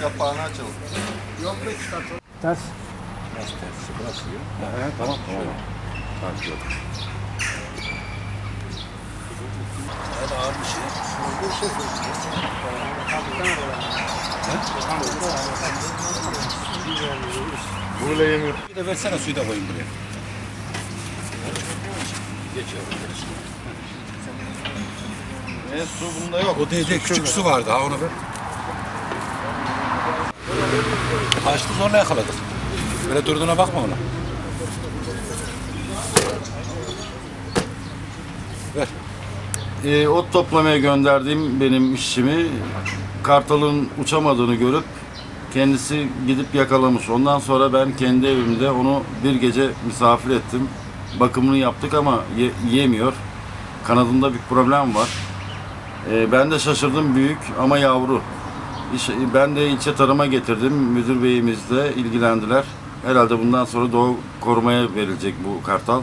kapağını açalım. Ters. Nasıl tersi? Burası ya. He, tamam. Tamam. Takip et. Hadi ağır bir şey. Böyle yemiyor. Bir de versene suyu da koyayım buraya. Geç yavrum. geç. Ne su bunda yok. O değil, küçük su vardı ha onu ver. Kaçtı sonra yakaladık. Böyle durduğuna bakma ona. Ver. Ee, ot toplamaya gönderdiğim benim işçimi kartalın uçamadığını görüp kendisi gidip yakalamış. Ondan sonra ben kendi evimde onu bir gece misafir ettim. Bakımını yaptık ama ye- yiyemiyor. Kanadında bir problem var. Ee, ben de şaşırdım büyük ama yavru. İş- Ben de ilçe tarıma getirdim. Müdür beyimiz de ilgilendiler. Herhalde bundan sonra doğu korumaya verilecek bu kartal.